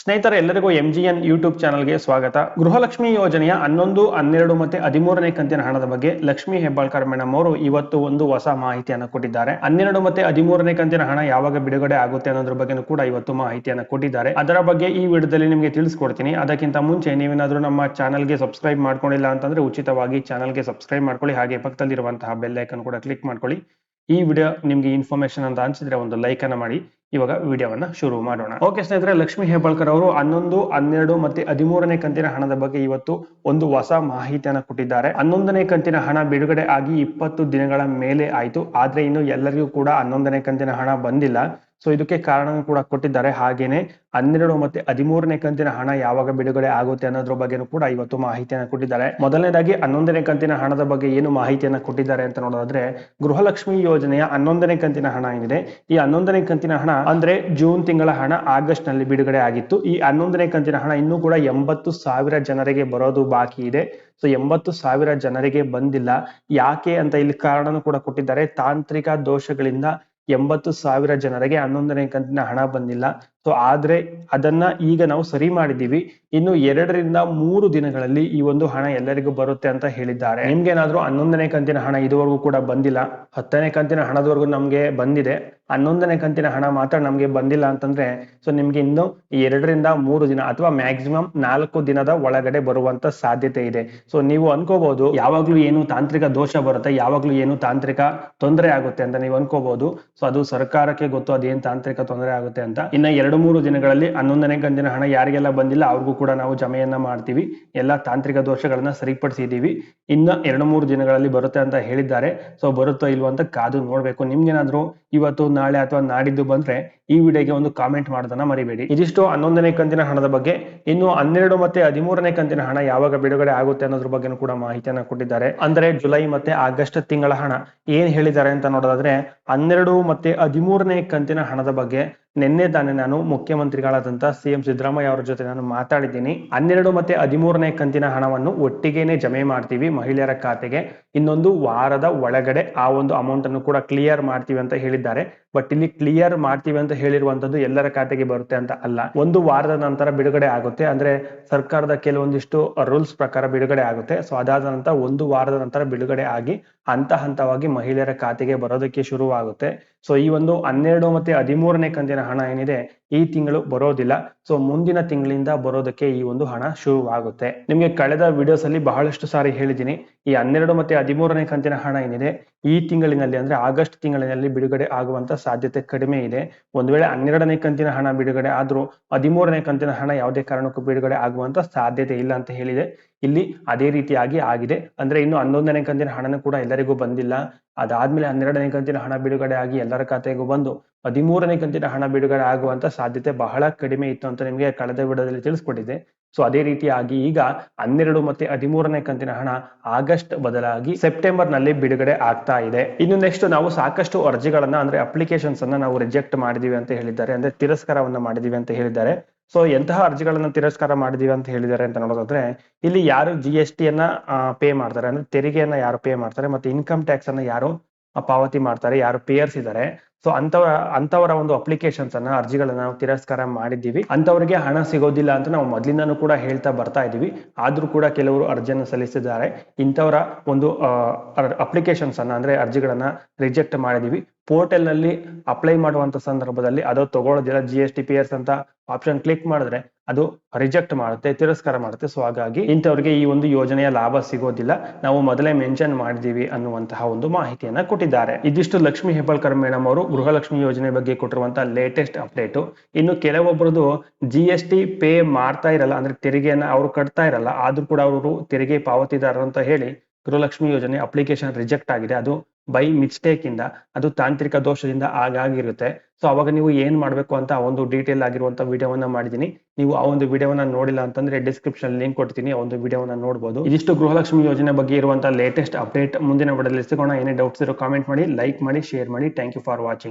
ಸ್ನೇಹಿತರೆ, ಎಲ್ಲರಿಗೂ M G N YouTube ಚಾನಲ್ಗೆ ಸ್ವಾಗತ. ಗೃಹಲಕ್ಷ್ಮಿ ಯೋಜನೆಯ ಹನ್ನೊಂದು, ಹನ್ನೆರಡು ಮತ್ತೆ ಹದಿಮೂರನೇ ಕಂತಿನ ಹಣದ ಬಗ್ಗೆ ಲಕ್ಷ್ಮಿ ಹೆಬ್ಬಾಳ್ಕರ್ ಮೇಡಮ್ ಅವರು ಇವತ್ತು ಒಂದು ಹೊಸ ಮಾಹಿತಿಯನ್ನು ಕೊಟ್ಟಿದ್ದಾರೆ. ಹನ್ನೆರಡು ಮತ್ತೆ ಹದಿಮೂರನೇ ಕಂತಿನ ಹಣ ಯಾವಾಗ ಬಿಡುಗಡೆ ಆಗುತ್ತೆ ಅನ್ನೋದ್ರ ಬಗ್ಗೆ ಕೂಡ ಇವತ್ತು ಮಾಹಿತಿಯನ್ನು ಕೊಟ್ಟಿದ್ದಾರೆ. ಅದರ ಬಗ್ಗೆ ಈ ವಿಡಿಯೋದಲ್ಲಿ ನಿಮಗೆ ತಿಳಿಸ್ಕೊಡ್ತೀನಿ. ಅದಕ್ಕಿಂತ ಮುಂಚೆ ನೀವೇನಾದ್ರೂ ನಮ್ಮ ಚಾನಲ್ಗೆ ಸಬ್ಸ್ಕ್ರೈಬ್ ಮಾಡ್ಕೊಂಡಿಲ್ಲ ಅಂತಂದ್ರೆ ಉಚಿತವಾಗಿ ಚಾನಲ್ಗೆ ಸಬ್ಸ್ಕ್ರೈಬ್ ಮಾಡ್ಕೊಳ್ಳಿ. ಹಾಗೆ ಪಕ್ಕದಲ್ಲಿರುವಂತಹ ಬೆಲ್ ಕೂಡ ಕ್ಲಿಕ್ ಮಾಡ್ಕೊಳ್ಳಿ. ಈ ವಿಡಿಯೋ ನಿಮ್ಗೆ ಇನ್ಫಾರ್ಮೇಶನ್ ಅಂತ ಅನ್ಸಿದ್ರೆ ಒಂದು ಲೈಕ್ ಅನ್ನ ಮಾಡಿ. ಇವಾಗ ವಿಡಿಯೋವನ್ನ ಶುರು ಮಾಡೋಣ. ಓಕೆ ಸ್ನೇಹಿತರೆ, ಲಕ್ಷ್ಮಿ ಹೆಬ್ಬಾಳ್ಕರ್ ಅವರು ಹನ್ನೊಂದು, ಹನ್ನೆರಡು ಮತ್ತೆ ಹದಿಮೂರನೇ ಕಂತಿನ ಹಣದ ಬಗ್ಗೆ ಇವತ್ತು ಒಂದು ಹೊಸ ಮಾಹಿತಿಯನ್ನ ಕೊಟ್ಟಿದ್ದಾರೆ. ಹನ್ನೊಂದನೇ ಕಂತಿನ ಹಣ ಬಿಡುಗಡೆ ಆಗಿ ಇಪ್ಪತ್ತು ದಿನಗಳ ಮೇಲೆ ಆಯ್ತು. ಆದ್ರೆ ಇನ್ನು ಎಲ್ಲರಿಗೂ ಕೂಡ ಹನ್ನೊಂದನೇ ಕಂತಿನ ಹಣ ಬಂದಿಲ್ಲ. ಸೊ ಇದಕ್ಕೆ ಕಾರಣ ಕೂಡ ಕೊಟ್ಟಿದ್ದಾರೆ. ಹಾಗೇನೆ ಹನ್ನೆರಡು ಮತ್ತೆ ಹದಿಮೂರನೇ ಕಂತಿನ ಹಣ ಯಾವಾಗ ಬಿಡುಗಡೆ ಆಗುತ್ತೆ ಅನ್ನೋದ್ರ ಬಗ್ಗೆನೂ ಕೂಡ ಇವತ್ತು ಮಾಹಿತಿಯನ್ನು ಕೊಟ್ಟಿದ್ದಾರೆ. ಮೊದಲನೇದಾಗಿ ಹನ್ನೊಂದನೇ ಕಂತಿನ ಹಣದ ಬಗ್ಗೆ ಏನು ಮಾಹಿತಿಯನ್ನು ಕೊಟ್ಟಿದ್ದಾರೆ ಅಂತ ನೋಡೋದಾದ್ರೆ ಗೃಹಲಕ್ಷ್ಮಿ ಯೋಜನೆಯ ಹನ್ನೊಂದನೇ ಕಂತಿನ ಹಣ ಏನಿದೆ. ಈ ಹನ್ನೊಂದನೇ ಕಂತಿನ ಹಣ ಅಂದ್ರೆ ಜೂನ್ ತಿಂಗಳ ಹಣ ಆಗಸ್ಟ್ನಲ್ಲಿ ಬಿಡುಗಡೆ ಆಗಿತ್ತು. ಈ ಹನ್ನೊಂದನೇ ಕಂತಿನ ಹಣ ಇನ್ನೂ ಕೂಡ ಎಂಬತ್ತು ಸಾವಿರ ಜನರಿಗೆ ಬರೋದು ಬಾಕಿ ಇದೆ. ಸೊ ಎಂಬತ್ತು ಸಾವಿರ ಜನರಿಗೆ ಬಂದಿಲ್ಲ. ಯಾಕೆ ಅಂತ ಇಲ್ಲಿ ಕಾರಣನೂ ಕೂಡ ಕೊಟ್ಟಿದ್ದಾರೆ. ತಾಂತ್ರಿಕ ದೋಷಗಳಿಂದ ಎಂಬತ್ತು ಸಾವಿರ ಜನರಿಗೆ ಹನ್ನೊಂದನೇ ಕಂತಿನ ಹಣ ಬಂದಿಲ್ಲ. ಸೊ ಆದ್ರೆ ಅದನ್ನ ಈಗ ನಾವು ಸರಿ ಮಾಡಿದೀವಿ ಇನ್ನು ಎರಡರಿಂದ ಮೂರು ದಿನಗಳಲ್ಲಿ ಈ ಒಂದು ಹಣ ಎಲ್ಲರಿಗೂ ಬರುತ್ತೆ ಅಂತ ಹೇಳಿದ್ದಾರೆ. ನಿಮ್ಗೇನಾದ್ರೂ ಹನ್ನೊಂದನೇ ಕಂತಿನ ಹಣ ಇದುವರೆಗೂ ಕೂಡ ಬಂದಿಲ್ಲ. ಹತ್ತನೇ ಕಂತಿನ ಹಣದವರೆಗೂ ನಮ್ಗೆ ಬಂದಿದೆ. ಹನ್ನೊಂದನೇ ಕಂತಿನ ಹಣ ಮಾತ್ರ ನಮ್ಗೆ ಬಂದಿಲ್ಲ ಅಂತಂದ್ರೆ ಸೊ ನಿಮ್ಗೆ ಇನ್ನು ಎರಡರಿಂದ ಮೂರು ದಿನ ಅಥವಾ ಮ್ಯಾಕ್ಸಿಮಮ್ ನಾಲ್ಕು ದಿನದ ಒಳಗಡೆ ಬರುವಂತ ಸಾಧ್ಯತೆ ಇದೆ. ಸೊ ನೀವು ಅನ್ಕೋಬಹುದು ಯಾವಾಗ್ಲೂ ಏನು ತಾಂತ್ರಿಕ ದೋಷ ಬರುತ್ತೆ, ಯಾವಾಗ್ಲೂ ಏನು ತಾಂತ್ರಿಕ ತೊಂದರೆ ಆಗುತ್ತೆ ಅಂತ ನೀವು ಅನ್ಕೋಬಹುದು ಸೊ ಅದು ಸರ್ಕಾರಕ್ಕೆ ಗೊತ್ತು, ಅದೇನ್ ತಾಂತ್ರಿಕ ತೊಂದರೆ ಆಗುತ್ತೆ ಅಂತ. ಇನ್ನ ಎರಡು ಮೂರು ದಿನಗಳಲ್ಲಿ ಹನ್ನೊಂದನೇ ಕಂತಿನ ಹಣ ಯಾರಿಗೆಲ್ಲ ಬಂದಿಲ್ಲ ಅವ್ರಿಗೂ ಕೂಡ ನಾವು ಜಮೆಯನ್ನ ಮಾಡ್ತೀವಿ. ಎಲ್ಲ ತಾಂತ್ರಿಕ ದೋಷಗಳನ್ನ ಸರಿಪಡಿಸಿದೀವಿ ಇನ್ನ ಎರಡು ಮೂರು ದಿನಗಳಲ್ಲಿ ಬರುತ್ತೆ ಅಂತ ಹೇಳಿದ್ದಾರೆ. ಸೊ ಬರುತ್ತೋ ಇಲ್ವೋ ಅಂತ ಕಾದು ನೋಡ್ಬೇಕು. ನಿಮ್ಗೇನಾದ್ರೂ ಇವತ್ತು, ನಾಳೆ ಅಥವಾ ನಾಡಿದ್ದು ಬಂದ್ರೆ ಈ ವಿಡಿಯೋಗೆ ಒಂದು ಕಾಮೆಂಟ್ ಮಾಡೋದನ್ನ ಮರಿಬೇಡಿ. ಇದಿಷ್ಟು ಹನ್ನೊಂದನೇ ಕಂತಿನ ಹಣದ ಬಗ್ಗೆ. ಇನ್ನು ಹನ್ನೆರಡು ಮತ್ತೆ ಹದಿಮೂರನೇ ಕಂತಿನ ಹಣ ಯಾವಾಗ ಬಿಡುಗಡೆ ಆಗುತ್ತೆ ಅನ್ನೋದ್ರ ಬಗ್ಗೆನೂ ಕೂಡ ಮಾಹಿತಿಯನ್ನ ಕೊಟ್ಟಿದ್ದಾರೆ. ಅಂದ್ರೆ ಜುಲೈ ಮತ್ತೆ ಆಗಸ್ಟ್ ತಿಂಗಳ ಹಣ. ಏನ್ ಹೇಳಿದ್ದಾರೆ ಅಂತ ನೋಡೋದಾದ್ರೆ ಹನ್ನೆರಡು ಮತ್ತೆ ಹದಿಮೂರನೇ ಕಂತಿನ ಹಣದ ಬಗ್ಗೆ ನಿನ್ನೆ ತಾನೇ ನಾನು ಮುಖ್ಯಮಂತ್ರಿಗಳಾದಂತಹ ಸಿಎಂ ಸಿದ್ದರಾಮಯ್ಯ ಅವರ ಜೊತೆ ನಾನು ಮಾತಾಡಿದ್ದೀನಿ. ಹನ್ನೆರಡು ಮತ್ತೆ ಹದಿಮೂರನೇ ಕಂತಿನ ಹಣವನ್ನು ಒಟ್ಟಿಗೆನೆ ಜಮೆ ಮಾಡ್ತೀವಿ ಮಹಿಳೆಯರ ಖಾತೆಗೆ. ಇನ್ನೊಂದು ವಾರದ ಒಳಗಡೆ ಆ ಒಂದು ಅಮೌಂಟ್ ಅನ್ನು ಕೂಡ ಕ್ಲಿಯರ್ ಮಾಡ್ತೀವಿ ಅಂತ ಹೇಳಿದ್ದಾರೆ. ಬಟ್ ಇಲ್ಲಿ ಕ್ಲಿಯರ್ ಮಾಡ್ತೀವಿ ಅಂತ ಹೇಳಿರುವಂತದ್ದು ಎಲ್ಲರ ಖಾತೆಗೆ ಬರುತ್ತೆ ಅಂತ ಅಲ್ಲ. ಒಂದು ವಾರದ ನಂತರ ಬಿಡುಗಡೆ ಆಗುತ್ತೆ. ಅಂದ್ರೆ ಸರ್ಕಾರದ ಕೆಲವೊಂದಿಷ್ಟು ರೂಲ್ಸ್ ಪ್ರಕಾರ ಬಿಡುಗಡೆ ಆಗುತ್ತೆ. ಸೊ ಅದಾದ ನಂತರ ಒಂದು ವಾರದ ನಂತರ ಬಿಡುಗಡೆ ಆಗಿ ಹಂತ ಹಂತವಾಗಿ ಮಹಿಳೆಯರ ಖಾತೆಗೆ ಬರೋದಕ್ಕೆ ಶುರುವಾಗುತ್ತೆ. ಸೊ ಈ ಒಂದು ಹನ್ನೆರಡು ಮತ್ತೆ ಹದಿಮೂರನೇ ಕಂತಿನ ಹಣ ಏನಿದೆ ಈ ತಿಂಗಳು ಬರೋದಿಲ್ಲ. ಸೊ ಮುಂದಿನ ತಿಂಗಳಿಂದ ಬರೋದಕ್ಕೆ ಈ ಒಂದು ಹಣ ಶುರುವಾಗುತ್ತೆ. ನಿಮಗೆ ಕಳೆದ ವಿಡಿಯೋಸ್ ಅಲ್ಲಿ ಬಹಳಷ್ಟು ಸಾರಿ ಹೇಳಿದ್ದೀನಿ. ಈ ಹನ್ನೆರಡು ಮತ್ತೆ ಹದಿಮೂರನೇ ಕಂತಿನ ಹಣ ಏನಿದೆ, ಈ ತಿಂಗಳಿನಲ್ಲಿ ಅಂದ್ರೆ ಆಗಸ್ಟ್ ತಿಂಗಳಿನಲ್ಲಿ ಬಿಡುಗಡೆ ಆಗುವಂತ ಸಾಧ್ಯತೆ ಕಡಿಮೆ ಇದೆ. ಒಂದ್ ವೇಳೆ ಹನ್ನೆರಡನೇ ಕಂತಿನ ಹಣ ಬಿಡುಗಡೆ ಆದ್ರೂ, ಹದಿಮೂರನೇ ಕಂತಿನ ಹಣ ಯಾವುದೇ ಕಾರಣಕ್ಕೂ ಬಿಡುಗಡೆ ಆಗುವಂತ ಸಾಧ್ಯತೆ ಇಲ್ಲ ಅಂತ ಹೇಳಿದೆ. ಇಲ್ಲಿ ಅದೇ ರೀತಿಯಾಗಿ ಆಗಿದೆ. ಅಂದ್ರೆ ಇನ್ನು ಹನ್ನೊಂದನೇ ಕಂತಿನ ಹಣನೂ ಕೂಡ ಎಲ್ಲರಿಗೂ ಬಂದಿಲ್ಲ. ಅದಾದ್ಮೇಲೆ ಹನ್ನೆರಡನೇ ಕಂತಿನ ಹಣ ಬಿಡುಗಡೆ ಆಗಿ ಎಲ್ಲರ ಖಾತೆಗೂ ಬಂದು ಹದಿಮೂರನೇ ಕಂತಿನ ಹಣ ಬಿಡುಗಡೆ ಆಗುವಂತ ಸಾಧ್ಯತೆ ಬಹಳ ಕಡಿಮೆ ಇತ್ತು ಅಂತ ನಿಮಗೆ ಕಳೆದ ವಿಡಿಯೋದಲ್ಲಿ ತಿಳಿಸ್ಕೊಟ್ಟಿದ್ದೆ. ಸೊ ಅದೇ ರೀತಿಯಾಗಿ ಈಗ ಹನ್ನೆರಡು ಮತ್ತೆ ಹದಿಮೂರನೇ ಕಂತಿನ ಹಣ ಆಗಸ್ಟ್ ಬದಲಾಗಿ ಸೆಪ್ಟೆಂಬರ್ನಲ್ಲಿ ಬಿಡುಗಡೆ ಆಗ್ತಾ ಇದೆ. ಇನ್ನು ನೆಕ್ಸ್ಟ್ ನಾವು ಸಾಕಷ್ಟು ಅರ್ಜಿಗಳನ್ನ ಅಂದ್ರೆ ಅಪ್ಲಿಕೇಶನ್ಸ್ ಅನ್ನ ನಾವು ರಿಜೆಕ್ಟ್ ಮಾಡಿದೀವಿ ಅಂತ ಹೇಳಿದ್ದಾರೆ. ಅಂದ್ರೆ ತಿರಸ್ಕಾರವನ್ನ ಮಾಡಿದೀವಿ ಅಂತ ಹೇಳಿದ್ದಾರೆ. ಸೊ ಎಂತಹ ಅರ್ಜಿಗಳನ್ನ ತಿರಸ್ಕಾರ ಮಾಡಿದೀವಿ ಅಂತ ಹೇಳಿದ್ದಾರೆ ಅಂತ ನೋಡೋದಾದ್ರೆ, ಇಲ್ಲಿ ಯಾರು ಜಿ ಎಸ್ ಟಿ ಅನ್ನ ಪೇ ಮಾಡ್ತಾರೆ. ಅಂದ್ರೆ ತೆರಿಗೆಯನ್ನ ಯಾರು ಪೇ ಮಾಡ್ತಾರೆ, ಮತ್ತೆ ಇನ್ಕಮ್ ಟ್ಯಾಕ್ಸ್ ಅನ್ನ ಯಾರು ಪಾವತಿ ಮಾಡ್ತಾರೆ, ಯಾರು ಪೇಯರ್ಸ್ ಇದ್ದಾರೆ ಸೊ ಅಂತವರ ಅಂತವರ ಒಂದು ಅಪ್ಲಿಕೇಶನ್ಸ್ ಅನ್ನ, ಅರ್ಜಿಗಳನ್ನ ನಾವು ತಿರಸ್ಕಾರ ಮಾಡಿದ್ದೀವಿ. ಅಂತವರಿಗೆ ಹಣ ಸಿಗೋದಿಲ್ಲ ಅಂತ ನಾವು ಮೊದಲಿಂದನೂ ಕೂಡ ಹೇಳ್ತಾ ಬರ್ತಾ ಇದೀವಿ ಆದ್ರೂ ಕೂಡ ಕೆಲವರು ಅರ್ಜಿಯನ್ನು ಸಲ್ಲಿಸಿದ್ದಾರೆ. ಇಂಥವರ ಒಂದು ಅಪ್ಲಿಕೇಶನ್ಸ್ ಅನ್ನ, ಅಂದ್ರೆ ಅರ್ಜಿಗಳನ್ನ ರಿಜೆಕ್ಟ್ ಮಾಡಿದೀವಿ ಪೋರ್ಟಲ್ನಲ್ಲಿ ಅಪ್ಲೈ ಮಾಡುವಂತ ಸಂದರ್ಭದಲ್ಲಿ, ಅದು ತಗೊಳ್ಳೋದಿಲ್ಲ. G S T P S ಅಂತ ಆಪ್ಷನ್ ಕ್ಲಿಕ್ ಮಾಡಿದ್ರೆ ಅದು ರಿಜೆಕ್ಟ್ ಮಾಡುತ್ತೆ, ತಿರಸ್ಕಾರ ಮಾಡುತ್ತೆ. ಸೊ ಹಾಗಾಗಿ ಇಂಥವ್ರಿಗೆ ಈ ಒಂದು ಯೋಜನೆಯ ಲಾಭ ಸಿಗೋದಿಲ್ಲ. ನಾವು ಮೊದಲೇ ಮೆನ್ಷನ್ ಮಾಡಿದೀವಿ ಅನ್ನುವಂತಹ ಒಂದು ಮಾಹಿತಿಯನ್ನ ಕೊಟ್ಟಿದ್ದಾರೆ. ಇದಿಷ್ಟು ಲಕ್ಷ್ಮಿ ಹೆಬ್ಬಾಳ್ಕರ್ ಮೇಡಮ್ ಅವರು ಗೃಹಲಕ್ಷ್ಮಿ ಯೋಜನೆ ಬಗ್ಗೆ ಕೊಟ್ಟಿರುವಂತಹ ಲೇಟೆಸ್ಟ್ ಅಪ್ಡೇಟ್ ಇನ್ನು ಕೆಲವೊಬ್ಬರದು ಜಿ ಎಸ್ ಟಿ ಪೇ ಮಾಡ್ತಾ ಇರಲ್ಲ, ಅಂದ್ರೆ ತೆರಿಗೆಯನ್ನ ಅವರು ಕಟ್ತಾ ಇರಲ್ಲ, ಆದ್ರೂ ಕೂಡ ಅವರು ತೆರಿಗೆ ಪಾವತಿದಾರರು ಅಂತ ಹೇಳಿ ಗೃಹಲಕ್ಷ್ಮಿ ಯೋಜನೆ ಅಪ್ಲಿಕೇಶನ್ ರಿಜೆಕ್ಟ್ ಆಗಿದೆ. ಅದು ಬೈ ಮಿಸ್ಟೇಕ್ ಇಂದ ಅದು ತಾಂತ್ರಿಕ ದೋಷದಿಂದ ಆಗಾಗಿರುತ್ತೆ ಸೊ ಅವಾಗ ನೀವು ಏನ್ ಮಾಡ್ಬೇಕು ಅಂತ ಒಂದು ಡೀಟೇಲ್ ಆಗಿರುವಂತ ವಿಡಿಯೋವನ್ನ ಮಾಡಿದೀನಿ ನೀವು ಆ ಒಂದು ವಿಡಿಯೋವನ್ನ ನೋಡಿಲ್ಲ ಅಂತಂದ್ರೆ ಡಿಸ್ಕ್ರಿಪ್ಷನ್ ಲಿಂಕ್ ಕೊಡ್ತೀನಿ, ಆ ಒಂದು ವಿಡಿಯೋವನ್ನ ನೋಡಬಹುದು ಇದಿಷ್ಟು ಗೃಹಲಕ್ಷ್ಮಿ ಯೋಜನೆ ಬಗ್ಗೆ ಇರುವಂತಹ ಲೇಟೆಸ್ಟ್ ಅಪ್ಡೇಟ್ ಮುಂದಿನ ವಿಡಿಯೋದಲ್ಲಿ ಸಿಗೋಣ. ಏನೇ ಡೌಟ್ಸ್ ಇರೋ ಕಾಮೆಂಟ್ ಮಾಡಿ ಲೈಕ್ ಮಾಡಿ ಶೇರ್ ಮಾಡಿ. Thank you for watching